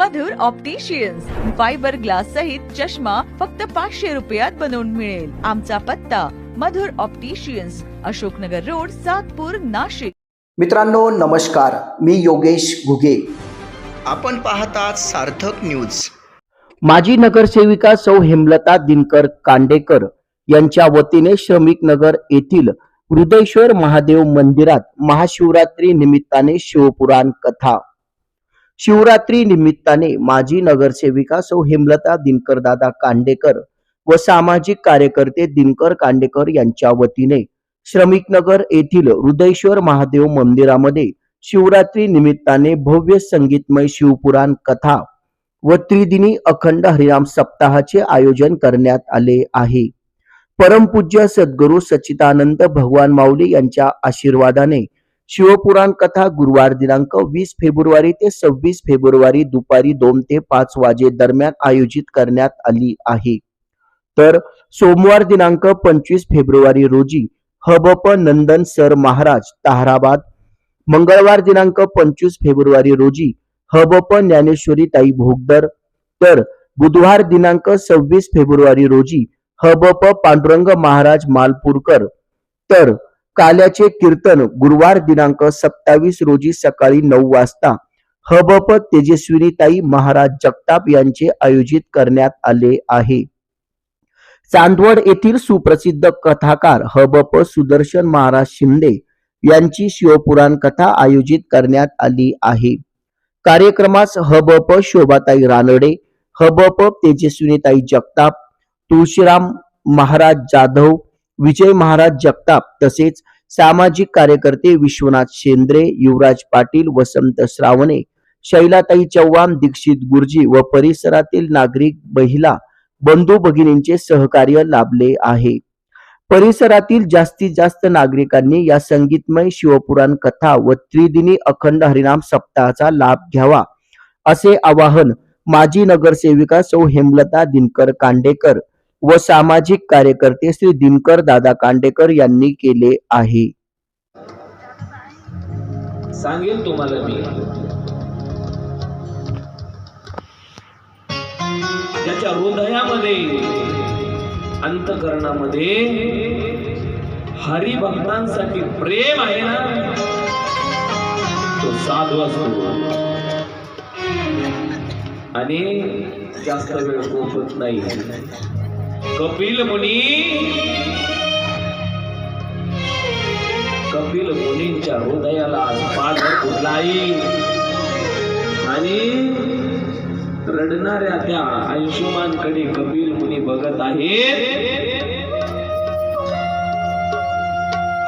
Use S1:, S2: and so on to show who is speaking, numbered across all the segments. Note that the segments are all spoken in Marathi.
S1: मधुर ऑप्टिशियन्स फायबर ग्लास सहित चष्मा फक्त पाचशे रुपयात बनवून मिळेल. आमचा पत्ता मधुर ऑप्टिशियन्स अशोकनगर रोड सातपूर नाशिक.
S2: मित्रांनो नमस्कार. मी योगेश घुगे. आपण पाहतात सार्थक न्यूज माजी नगरसेविका सौ हेमलता दिनकर कांडेकर यांच्या वतीने श्रमिक नगर येथील हृदयेश्वर महादेव मंदिरात महाशिवरात्री निमित्ताने शिवपुराण कथा. शिवरात्री निमित्ताने माजी नगरसेविका सौ हेमलता दिनकर दादा कांडेकर व सामाजिक कार्यकर्ते दिनकर कांडेकर यांच्या वतीने श्रमिक नगर येथील हृदयेश्वर महादेव मंदिरामध्ये शिवरात्री निमित्ताने भव्य संगीतमय शिवपुराण कथा व त्रिदिनी अखंड हरिराम सप्ताहाचे आयोजन करण्यात आले आहे. परमपूज्य सद्गुरू सच्चिदानंद भगवान माऊली यांच्या आशीर्वादाने शिवपुराण कथा गुरुवार दिनांक वीस फेब्रुवारी ते सव्वीस फेब्रुवारी दुपारी दोन ते पाच वाजे दरम्यान आयोजित करण्यात आली आहे. तर सोमवार दिनांक पंचवीस फेब्रुवारी रोजी हबप नंदन सर महाराज ताहराबाद मंगळवार दिनांक पंचवीस फेब्रुवारी रोजी हबप ज्ञानेश्वरी ताई भोगदर तर बुधवार दिनांक सव्वीस फेब्रुवारी रोजी हबप पांडुरंग महाराज मालपूरकर तर काल्याचे कीर्तन गुरुवार दिनांक सत्तावीस रोजी सकाळी नऊ वाजता हबप तेजस्विनीताई महाराज जगताप यांचे आयोजित करण्यात आले आहे. चांदवड येथील सुप्रसिद्ध कथाकार हबप सुदर्शन महाराज शिंदे यांची शिवपुराण कथा आयोजित करण्यात आली आहे. कार्यक्रमास हबप शोभाताई रानडे हबप तेजस्विनीताई जगताप तुळशीराम महाराज जाधव विजय महाराज जगताप तसेच सामाजिक कार्यकर्ते विश्वनाथ शेंद्रे युवराज पाटील वसंत श्रावणे शैलाताई चव्हाण दीक्षित गुरुजी व परिसरातील नागरिक महिला बंधू भगिनींचे सहकार्य लाभले आहे. परिसरातील जास्तीत जास्त नागरिकांनी या संगीतमय शिवपुराण कथा व त्रिदिनी अखंड हरिनाम सप्ताहाचा लाभ घ्यावा असे आवाहन माजी नगरसेविका सौ हेमलता दिनकर कांडेकर व सामाजिक कार्यकर्ते श्री दिनकर दादा कांडेकर यांनी केले आहे.
S3: सांगेल तुम्हाला मी. ज्याच्या हृदयामध्ये अंतकरणामध्ये हरिभक्तांसाठी प्रेम आहे ना तो साधू असतो. आणि जास्त वेळ होत नाही. कपिल मुनी. कपिल मुनींच्या हृदयाला आज पाझर फुटलाई आणि रडणाऱ्या त्या आयुष्यमानकडे कपिल मुनी बघत आहेत.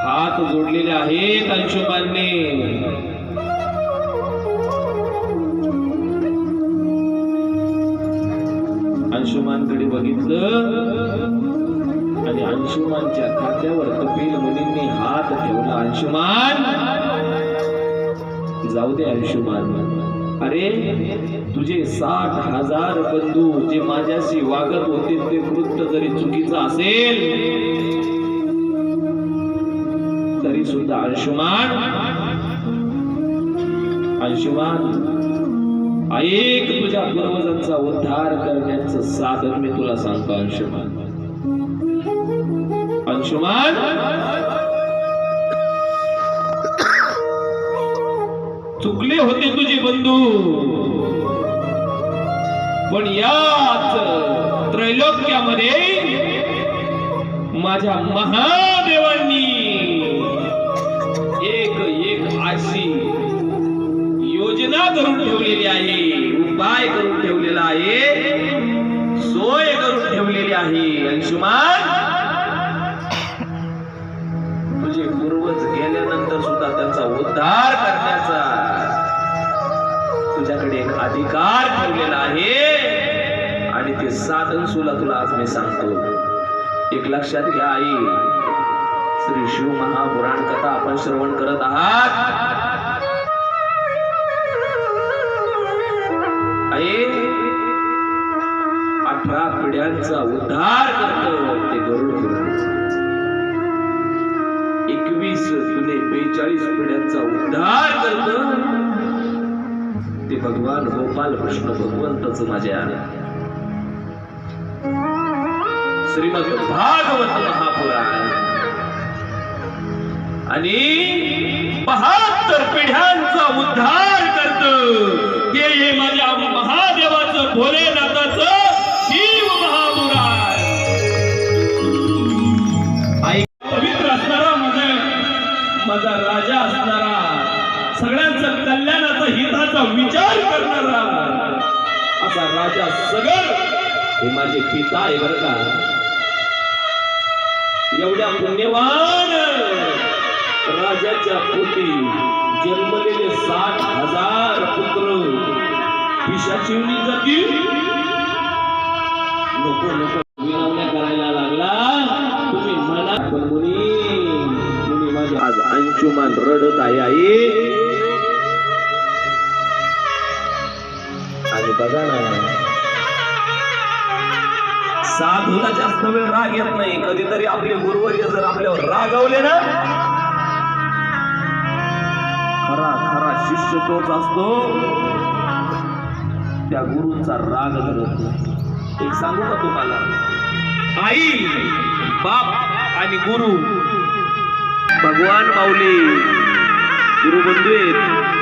S3: हात जोडलेले आहेत अंशुमानने अंशुमानकडे बघितलं. आणि अंशुमानच्या खात्यावर कपिल मुनींनी हात ठेवला. अंशुमान! जाऊ दे अंशुमान. अरे तुझे साठ हजार बंधू जे माझ्याशी वागत होते ते वृत्त जरी चुकीचं असेल तरी सुद्धा अंशुमान अंशुमान ऐक तुझ्या पूर्वजांचा उद्धार करण्याचं साधन मी तुला सांगतो अंशुमान. अंशुमान? चुकले होते तुझे बंधू. पण याच त्रैलोक्यामध्ये माझ्या महादेवांनी योजना करून ठेवलेली आहे. उपाय करून ठेवलेला आहे. सोय करून ठेवलेली आहे. अंशुमान तुझे म्हणजे पूर्वज गेल्यानंतर सुद्धा त्यांचा उद्धार करण्याचा तुझ्याकडे एक अधिकार ठेवलेला आहे. आणि ते साधन सुला तुला आज मी सांगतो. एक लक्षात घ्या आई. श्री शिव महापुराण कथा आपण श्रवण करत आहात. त्यांचा उद्धार करतो ते गरुड एकवीस जुने बेचाळीस पिढ्यांचा उद्धार करत. ते भगवान गोपाल कृष्ण भगवंतच माझ्या श्रीमद भागवत महापुराण. आणि बहात्तर पिढ्यांचा उद्धार करत. ते माझ्या महादेवाचं भोलेनाथ हिताचा विचार करणारा. असा राजा सगळ हे माझे पिता आहे बरं का. एवढ्या पुण्यवान राजाच्या पोटी जन्मलेले साठ हजार पुत्र पिशाचिवणी जातील. नको नको. विनवण्या करायला लागला. तुम्ही मला पण मुनी. मुनी माझ्या आज अंशुमान रडत आहे आई. बघा ना. साधूला जास्त वेळ राग येत नाही. कधीतरी आपले गुरुवर्य जर आपल्यावर रागवले ना. खरा खरा शिष्य तोच असतो. त्या गुरुचा राग धरत नाही. एक सांगू का तुम्हाला? आई बाप आणि गुरु. भगवान माऊली गुरुबंधू आहेत.